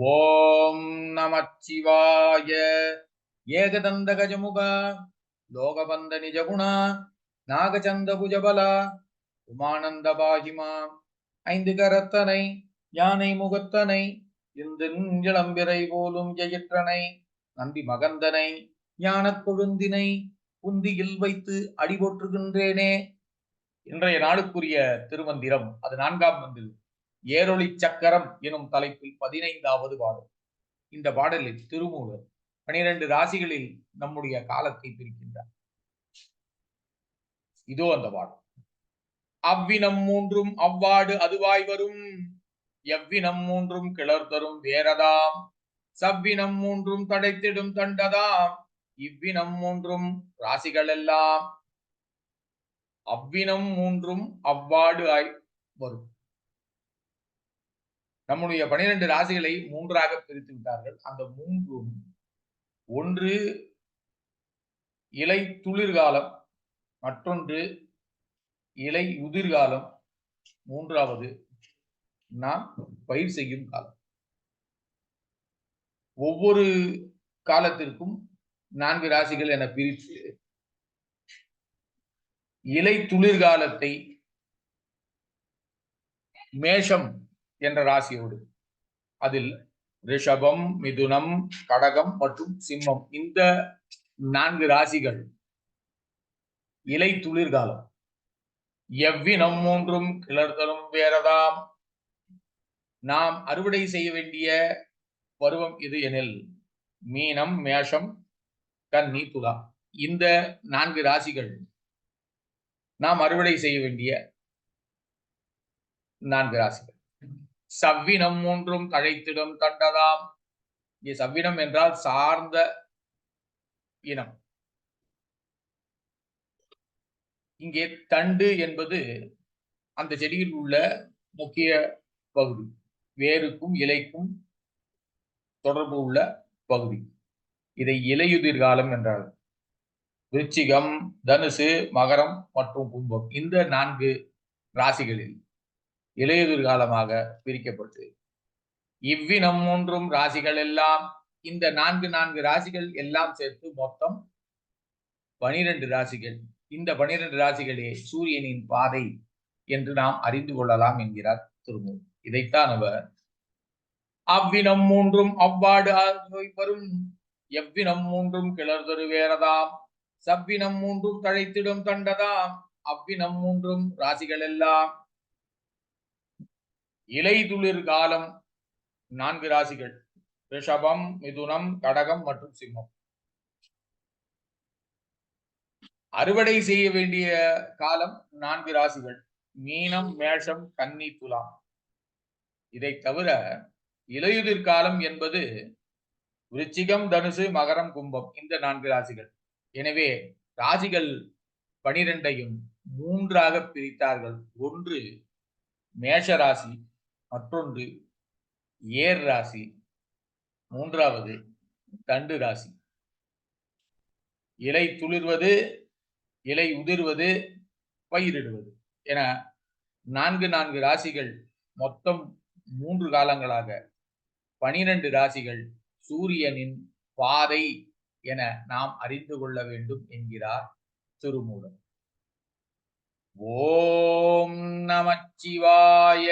ஓம் நமச்சிவாய. ஏகதந்த கஜமுக லோகபந்த நிஜகுணா நாகச்சந்த புஜபல உமானந்த பாகிமா ஐந்து கரத்தனை யானை முகத்தனை இந்து இளம்பிறை போலும் ஜெயிற்றனை நந்தி மகந்தனை ஞானக் கொழுந்தினை புந்தியில் வைத்து அடிபோற்றுகின்றேனே. இன்றைய நாளுக்குரிய திருமந்திரம் அது நான்காம் மந்திரம் ஏரொளி சக்கரம் எனும் தலைப்பில் பதினைந்தாவது பாடல். இந்த பாடலில் திருமூலர் பனிரெண்டு ராசிகளில் நம்முடைய காலத்தை பிரிக்கின்றார். இதோ அந்த பாடல். அவ்வினம் மூன்றும் அவ்வாடு அதுவாய் வரும். எவ்வினம் மூன்றும் கிளர் தரும் வேறதாம். சவ்வினம் மூன்றும் தடைத்திடும் தண்டதாம். இவ்வினம் மூன்றும் ராசிகள் எல்லாம் அவ்வினம் மூன்றும் அவ்வாடு ஆய் வரும். நம்முடைய பனிரெண்டு ராசிகளை மூன்றாக பிரித்து விட்டார்கள். அந்த மூன்றும் ஒன்று இலை துளிர்காலம் மற்றொன்று இலை உதிர்காலம் மூன்றாவது நாம் பயிர் செய்யும் காலம். ஒவ்வொரு காலத்திற்கும் நான்கு ராசிகள் என பிரித்து இலை துளிர்காலத்தை மேஷம் என்ற ராசியோடு. அதில் ரிஷபம் மிதுனம் கடகம் மற்றும் சிம்மம். இந்த நான்கு ராசிகள் இலை துளிர்காலம். எவ்வினம் மூன்றும் கிளர்தலும் வேறதாம். நாம் அறுவடை செய்ய வேண்டிய பருவம் இது எனில் மீனம் மேஷம் கன்னி துலா இந்த நான்கு ராசிகள் நாம் அறுவடை செய்ய வேண்டிய நான்கு ராசிகள். சவ்வினம் மூன்றும் தழைத்திடம் கண்டதாம். இங்கே சவ்வினம் என்றால் சார்ந்த இனம். இங்கே தண்டு என்பது அந்த செடியில் உள்ள முக்கிய பகுதி. வேருக்கும் இலைக்கும் தொடர்பு உள்ள பகுதி. இதை இலையுதிர் காலம் என்றார். விருச்சிகம் தனுசு மகரம் மற்றும் கும்பம் இந்த நான்கு ராசிகளில் இலையுதிர் காலமாக பிரிக்கப்பட்டு இவ்வினம் மூன்றும் ராசிகள் எல்லாம் இந்த நான்கு நான்கு ராசிகள் எல்லாம் சேர்த்து மொத்தம் பனிரெண்டு ராசிகள். இந்த பனிரெண்டு ராசிகளே சூரியனின் பாதை என்று நாம் அறிந்து கொள்ளலாம் என்கிறார் திருமூர் இதைத்தான் அவர் அவ்வினம் மூன்றும் அவ்வாடு வரும். எவ்வினம் மூன்றும் கிளர்தொரு வேறதாம். சவ்வினம் மூன்றும் தழைத்திடும் தண்டதாம். அவ்வினம் மூன்றும் ராசிகள் எல்லாம் இலைதுளிர் காலம் நான்கு ராசிகள். ரிஷபம் மிதுனம் கடகம் மற்றும் சிம்மம். அறுவடை செய்ய வேண்டிய காலம் நான்கு ராசிகள். மீனம் மேஷம் கன்னி துலாம். இதை தவிர இலையுதிர் காலம் என்பது விருச்சிகம் தனுசு மகரம் கும்பம் இந்த நான்கு ராசிகள். எனவே ராசிகள் பனிரெண்டையும் மூன்றாக பிரித்தார்கள். ஒன்று மேஷ ராசி மற்றொன்று ஏர் ராசி மூன்றாவது தண்டு ராசி. இலை துளிர்வது இலை உதிர்வது பயிரிடுவது. என நான்கு நான்கு ராசிகள் மொத்தம் மூன்று காலங்களாக பனிரெண்டு ராசிகள் சூரியனின் பாதை என நாம் அறிந்து கொள்ள வேண்டும் என்கிறார் திருமூலன் ஓம் நமச்சிவாய.